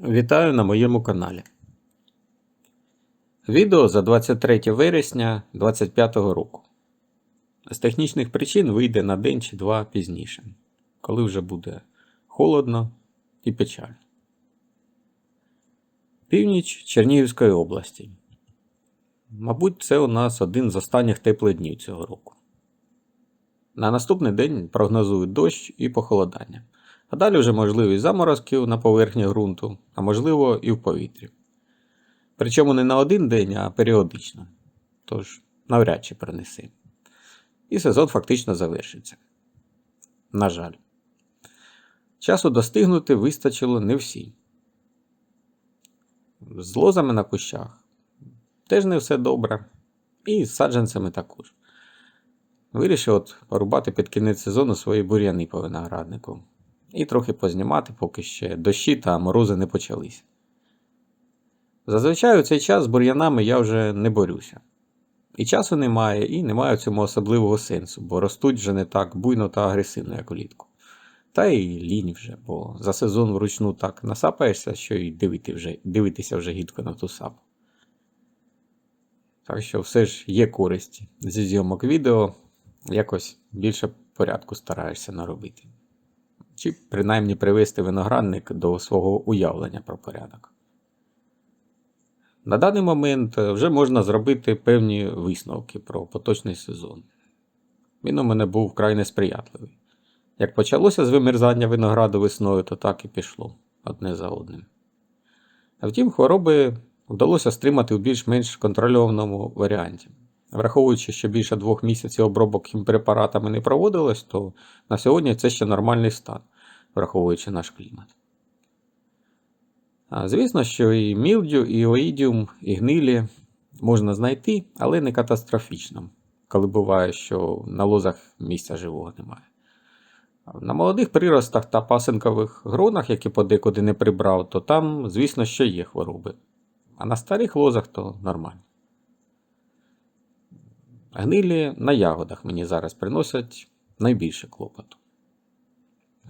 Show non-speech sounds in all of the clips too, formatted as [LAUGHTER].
Вітаю на моєму каналі. Відео за 23 вересня 2025 року. З технічних причин вийде на день чи два пізніше, коли вже буде холодно і печально. Північ Чернігівської області. Мабуть, це у нас один з останніх теплих днів цього року. На наступний день прогнозують дощ і похолодання. А далі вже можливість заморозків на поверхні ґрунту, а можливо і в повітрі. Причому не на один день, а періодично. Тож навряд чи принеси. І сезон фактично завершиться. На жаль. Часу достигнути вистачило не всі. З лозами на кущах теж не все добре. І з саджанцями також. Вирішив от порубати під кінець сезону свої бур'яни по винограднику і трохи познімати, поки ще дощі та морози не почалися. Зазвичай у цей час з бур'янами я вже не борюся. І часу немає, і немає в цьому особливого сенсу, бо ростуть вже не так буйно та агресивно, як улітку. Та й лінь вже, бо за сезон вручну так насапаєшся, що й дивити вже, дивитися вже гідко на ту сапу. Так що все ж є користь зі зйомок відео, якось більше порядку стараєшся наробити чи принаймні привести виноградник до свого уявлення про порядок. На даний момент вже можна зробити певні висновки про поточний сезон. Він у мене був вкрай несприятливий. Як почалося з вимерзання винограду весною, то так і пішло одне за одним. А втім, хвороби вдалося стримати у більш-менш контрольованому варіанті. Враховуючи, що більше двох місяців обробок хімпрепаратами не проводилось, то на сьогодні це ще нормальний стан, враховуючи наш клімат. А, Звісно, що і мілдю, і оїдіум, і гнилі можна знайти, але не катастрофічно, коли буває, що на лозах місця живого немає. На молодих приростах та пасинкових гронах, які подекуди не прибрав, то там, звісно, що є хвороби. А на старих лозах то нормально. Гнилі на ягодах мені зараз приносять найбільше клопоту.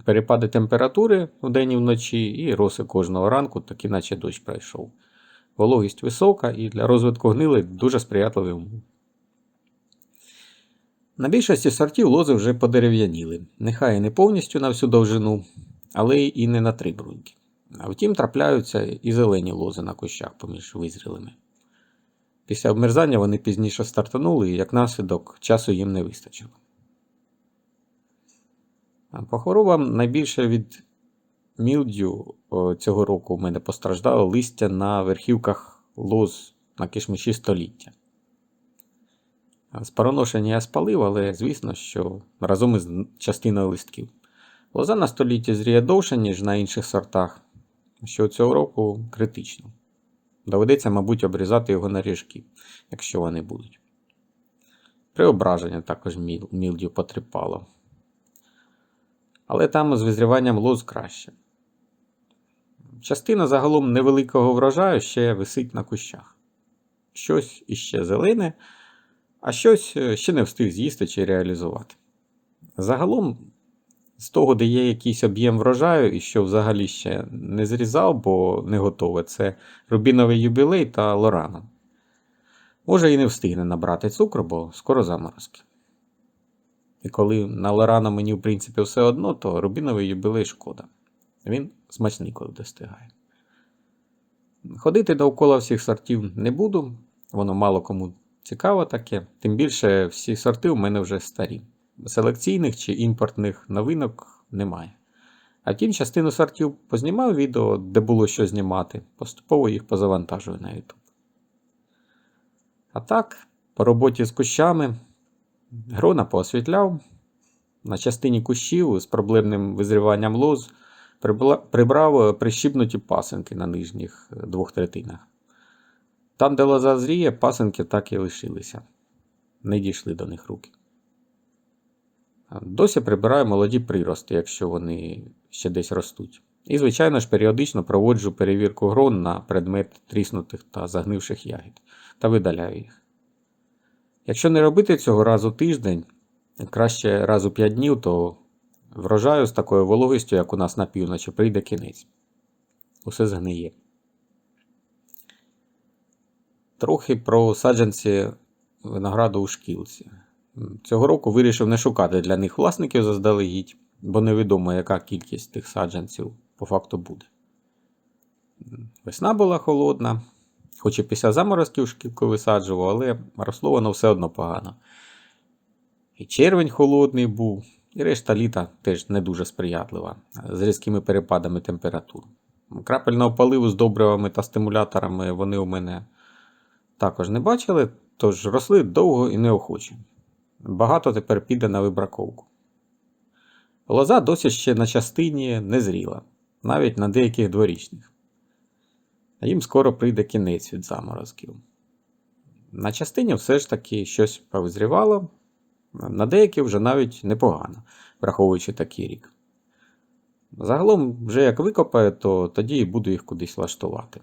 Перепади температури вдень і вночі, і роси кожного ранку, так іначе дощ пройшов. Вологість висока і для розвитку гнили дуже сприятливий умов. На більшості сортів лози вже подерев'яніли, нехай і не повністю на всю довжину, але і не на три бруньки. А втім, трапляються і зелені лози на кущах поміж визрілими. Після обмерзання вони пізніше стартанули, і як наслідок часу їм не вистачило. По хворобам найбільше від мілдю цього року у мене постраждало листя на верхівках лоз на кишмиші століття. Спороношення я спалив, але звісно, що разом із частиною листків. Лоза на столітті зріє довше, ніж на інших сортах, що цього року критично. Доведеться, мабуть, обрізати його на ріжки, якщо вони будуть. Преображення також мілдю потріпало. Але там з визріванням лоз краще. Частина загалом невеликого врожаю ще висить на кущах. Щось іще зелене, а щось ще не встиг з'їсти чи реалізувати. Загалом, з того, де є якийсь об'єм врожаю, і що взагалі ще не зрізав, бо не готове, це рубіновий юбілей та лорана. Може і не встигне набрати цукру, бо скоро заморозки. І коли на лорана мені, в принципі, все одно, то рубіновий юбілей шкода. Він смачний, коли достигає. Ходити довкола всіх сортів не буду, воно мало кому цікаво таке, тим більше всі сорти у мене вже старі. Селекційних чи імпортних новинок немає. А втім, частину сортів познімав відео, де було що знімати, поступово їх позавантажую на YouTube. А так, по роботі з кущами грона поосвітляв. На частині кущів з проблемним визріванням лоз прибрав прищіпнуті пасинки на нижніх двох третинах. Там, де лоза зріє, пасинки так і лишилися. Не дійшли до них руки. Досі прибираю молоді прирости, якщо вони ще десь ростуть. І, звичайно ж, періодично проводжу перевірку грон на предмет тріснутих та загнивших ягід та видаляю їх. Якщо не робити цього раз у тиждень, краще раз у 5 днів, то врожаю з такою вологістю, як у нас на півночі, прийде кінець. усе згниє. Трохи про саджанці винограду у шкілці. Цього року вирішив не шукати для них власників заздалегідь, бо невідомо, яка кількість тих саджанців по факту буде. Весна була холодна, хоч і після заморозків шкілку висаджував, але росло воно все одно погано. І червень холодний був, і решта літа теж не дуже сприятлива, з різкими перепадами температур. Крапельного поливу з добривами та стимуляторами вони у мене також не бачили, тож росли довго і неохоче. Багато тепер піде на вибраковку. Лоза досі ще на частині не зріла, навіть на деяких дворічних. А їм скоро прийде кінець від заморозків. На частині все ж таки щось повизрівало, на деякі вже навіть непогано, враховуючи такий рік. Загалом, вже як викопаю, то тоді і буду їх кудись влаштувати.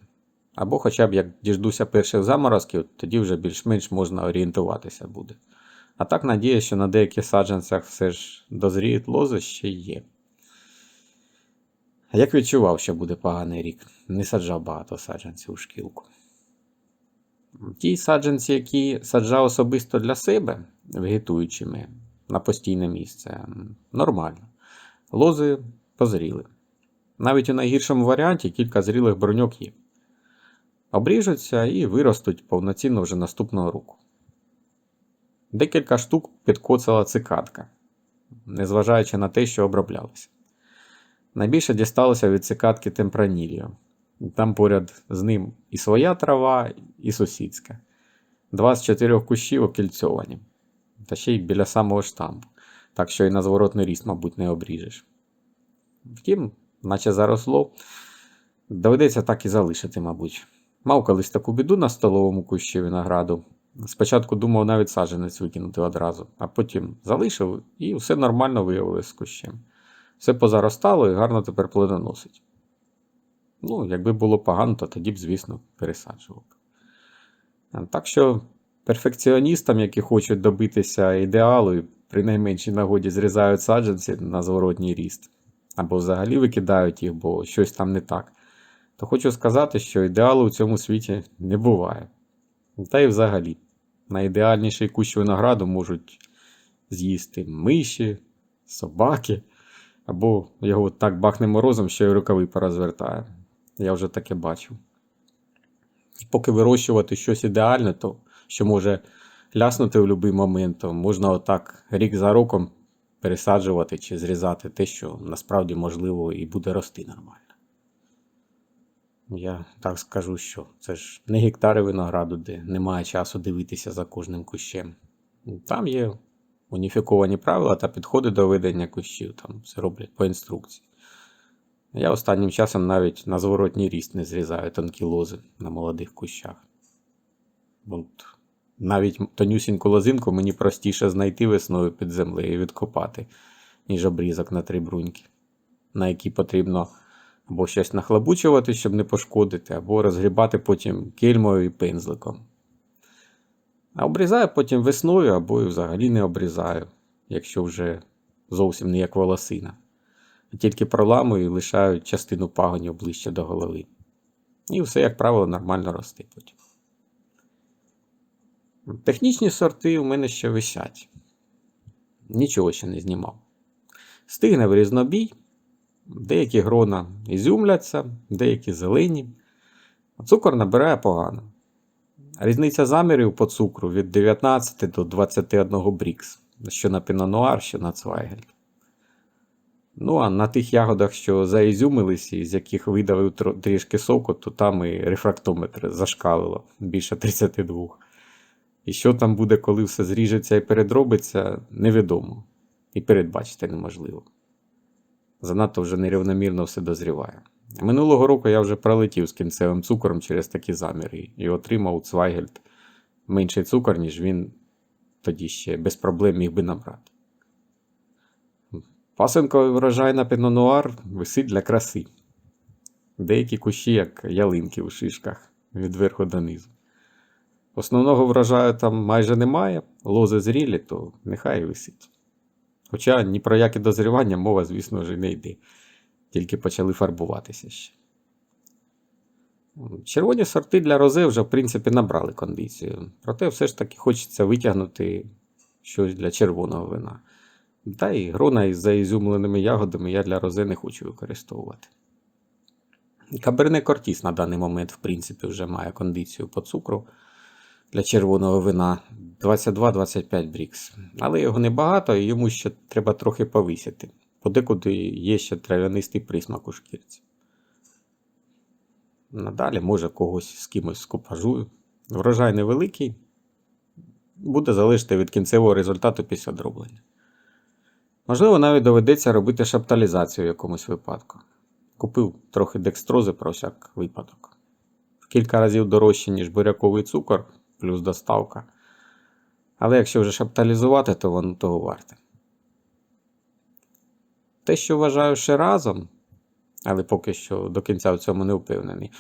Або хоча б як діждуся перших заморозків, тоді вже більш-менш можна орієнтуватися буде. А так надія, що на деяких саджанцях все ж дозріють лози ще є. Як відчував, що буде поганий рік, не саджав багато саджанців у шкілку. Ті саджанці, які саджав особисто для себе, вегетуючими на постійне місце, нормально. Лози позріли. Навіть у найгіршому варіанті кілька зрілих броньок є. Обріжуться і виростуть повноцінно вже наступного року. Декілька штук підкоцала цикадка, незважаючи на те, що оброблялися. Найбільше дісталося від цикадки темпраніліо. Там поряд з ним і своя трава, і сусідська. Два з чотирьох кущів окільцьовані. Та ще й біля самого штампу, так що і на зворотний ріст, мабуть, не обріжеш. Втім, наче заросло, доведеться так і залишити, мабуть. Мав колись таку біду на столовому кущі винограду. Спочатку думав навіть саджанець викинути одразу, а потім залишив і все нормально виявилось з кущем. Все позаростало і гарно тепер плодоносить. Ну, якби було погано, то тоді б, звісно, пересаджував. Так що перфекціоністам, які хочуть добитися ідеалу, і при найменшій нагоді зрізають саджанці на зворотній ріст, або взагалі викидають їх, бо щось там не так, то хочу сказати, що ідеалу у цьому світі не буває. Та й взагалі, найідеальніший кущ винограду можуть з'їсти миші, собаки, або його так бахне морозом, що й рукави порозвертає. Я вже таке бачив. І поки вирощувати щось ідеальне, то що може ляснути в будь-який момент, то можна отак рік за роком пересаджувати чи зрізати те, що насправді можливо і буде рости нормально. Я так скажу, що це ж не гектари винограду, де немає часу дивитися за кожним кущем. Там є уніфіковані правила та підходи до ведення кущів, там все роблять по інструкції. Я останнім часом навіть на зворотній ріст не зрізаю тонкі лози на молодих кущах. От навіть тонюсіньку лозинку мені простіше знайти весною під землею і відкопати, ніж обрізок на три бруньки, на які потрібно або щось нахлабучувати, щоб не пошкодити, або розгрібати потім кельмою і пензликом. А обрізаю потім весною або і взагалі не обрізаю, якщо вже зовсім не як волосина. Тільки проламую і лишаю частину пагонів ближче до голови. І все, як правило, нормально росте потім. Технічні сорти у мене ще висять. Нічого ще не знімав. Стигне в різнобій. Деякі грона ізюмляться, деякі зелені. Цукор набирає погано. Різниця замірів по цукру від 19 до 21 брікс, що на пінонуар, що на цвайгель. Ну, а на тих ягодах, що заізюмилися, і з яких видавив трішки соку, то там і рефрактометр зашкалило більше 32. І що там буде, коли все зріжеться і передробиться, невідомо. І передбачити неможливо. Занадто вже нерівномірно все дозріває. Минулого року я вже пролетів з кінцевим цукором через такі заміри і отримав Цвайгельд менший цукор, ніж він тоді ще без проблем міг би набрати. Пасенковий врожай на пенонуар висить для краси. Деякі кущі, як ялинки у шишках від верху до низу. Основного врожаю там майже немає, лози зрілі, то нехай висить. Хоча ні про яке дозрівання мова, звісно ж, не йде, тільки почали фарбуватися ще. Червоні сорти для рози вже, в принципі, набрали кондицію. Проте все ж таки хочеться витягнути щось для червоного вина. Та і грона із заізюмленими ягодами я для рози не хочу використовувати. Каберне Кортіс на даний момент, в принципі, вже має кондицію по цукру для червоного вина 22-25 брікс. Але його небагато і йому ще треба трохи повисити. Подекуди є ще трав'янистий присмак у шкірці. Надалі, може, когось з кимось скупажую. Врожай невеликий, буде залежати від кінцевого результату після дроблення. Можливо, навіть доведеться робити шапталізацію в якомусь випадку. Купив трохи декстрози про всяк випадок. В кілька разів дорожче, ніж буряковий цукор, плюс доставка. Але якщо вже шапталізувати, то воно того варте. Те, що вважаю ще разом, але поки що до кінця в цьому не впевнений.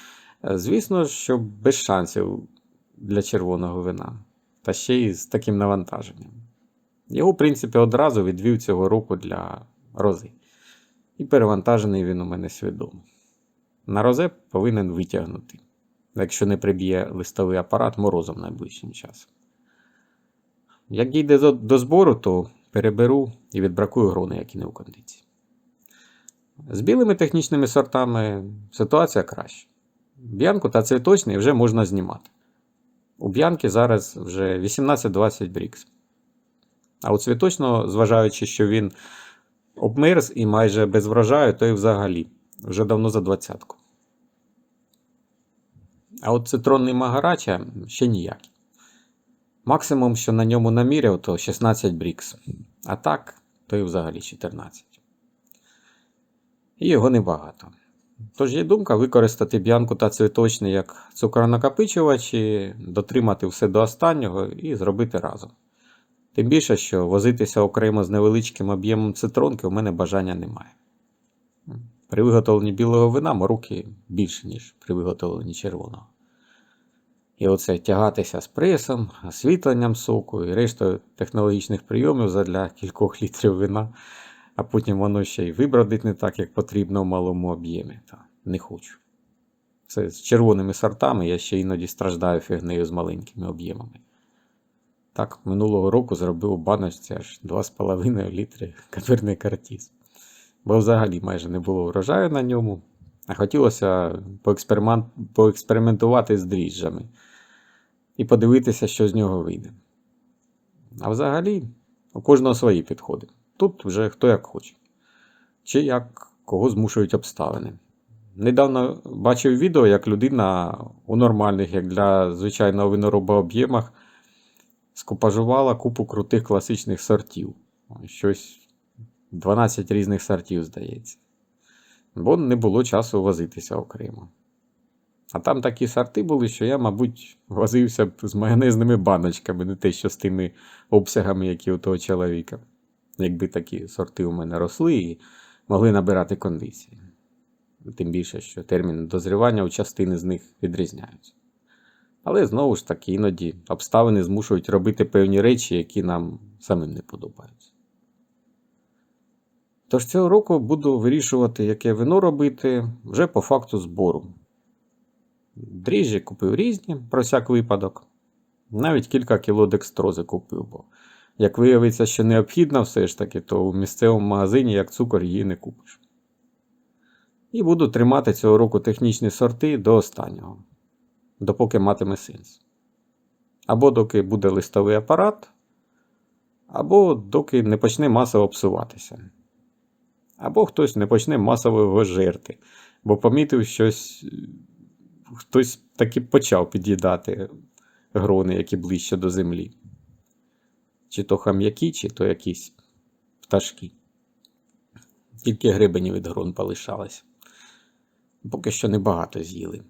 е, Звісно, що без шансів для червоного вина, та ще й з таким навантаженням. Його, в принципі, одразу відвів цього року для рози. І перевантажений він у мене свідомо. На розе повинен витягнути, якщо не приб'є листовий апарат морозом найближчим часом. Як дійде до, збору, то переберу і відбракую грони, які не у кондиції. З білими технічними сортами ситуація краща. Б'янку та цвіточний вже можна знімати. У б'янки зараз вже 18-20 брікс. А у цвіточного, зважаючи, що він обмерз і майже без врожаю, то й взагалі вже давно за двадцятку. А от цитронний магарача ще ніякий. Максимум, що на ньому наміряв, то 16 брікс. А так, то й взагалі 14. І його небагато. Тож є думка використати б'янку та цвіточний як цукронакопичувач, і дотримати все до останнього і зробити разом. Тим більше, що возитися окремо з невеличким об'ємом цитронки у мене бажання немає. При виготовленні білого вина мороки більше, ніж при виготовленні червоного. І оце тягатися з пресом, освітленням соку і рештою технологічних прийомів задля кількох [LAUGHS] літрів вина, а потім воно ще й вибродить не так, як потрібно в малому об'ємі. Та не хочу. Це з червоними сортами я ще іноді страждаю фігнею з маленькими об'ємами. Так, минулого року зробив у баночці аж 2,5 літри каберне картіз. Бо взагалі майже не було врожаю на ньому, а хотілося поексперимент... поекспериментувати з дріжджами і подивитися, що з нього вийде. А взагалі, у кожного свої підходи. Тут вже хто як хоче, чи як кого змушують обставини. Недавно бачив відео, як людина у нормальних, як для звичайного винороба об'ємах, скупажувала купу крутих класичних сортів. Щось 12 різних сортів, здається. Бо не було часу возитися окремо. А там такі сорти були, що я, мабуть, возився б з майонезними баночками, не те, що з тими обсягами, які у того чоловіка. Якби такі сорти у мене росли і могли набирати кондиції. Тим більше, що терміни дозрівання у частини з них відрізняються. Але знову ж таки, іноді обставини змушують робити певні речі, які нам самим не подобаються. Тож цього року буду вирішувати, яке вино робити вже по факту збору. Дріжджі купив різні, про всяк випадок. Навіть кілька кіло декстрози купив, бо, як виявиться, що необхідно все ж таки, то у місцевому магазині як цукор її не купиш. І буду тримати цього року технічні сорти до останнього, допоки матиме сенс. Або доки буде листовий апарат, або доки не почне масово псуватися. Або хтось не почне масово його жерти, бо помітив щось, хтось таки почав під'їдати грони, які ближче до землі. Чи то хам'які, чи то якісь пташки. Тільки грибені від грон полишалось. Поки що небагато з'їли.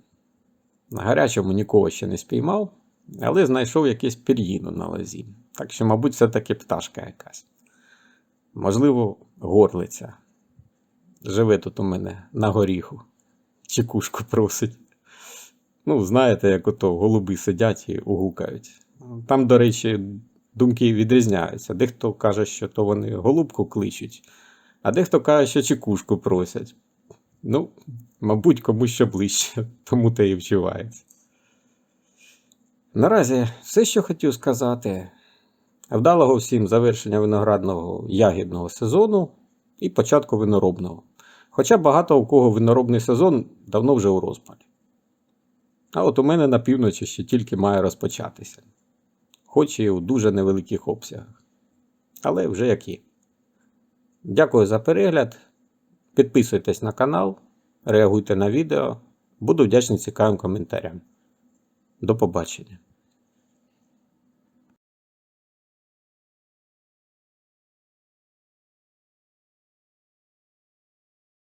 На гарячому нікого ще не спіймав, але знайшов якесь пір'їну на лозі. Так що, мабуть, все-таки пташка якась. Можливо, горлиця. Живе тут у мене на горіху. Чекушку просить. Ну, знаєте, як ото голуби сидять і угукають. Там, до речі, думки відрізняються. Дехто каже, що то вони голубку кличуть, а дехто каже, що чекушку просять. Ну, Мабуть, комусь що ближче, [LAUGHS] тому те і вчувається. Наразі все, що хотів сказати. Вдалого всім завершення виноградного ягідного сезону і початку виноробного. Хоча багато у кого виноробний сезон давно вже у розпалі. А от у мене на півночі ще тільки має розпочатися. Хоч і у дуже невеликих обсягах. Але вже як є. Дякую за перегляд. Підписуйтесь на канал, реагуйте на відео. Буду вдячний цікавим коментарям. До побачення.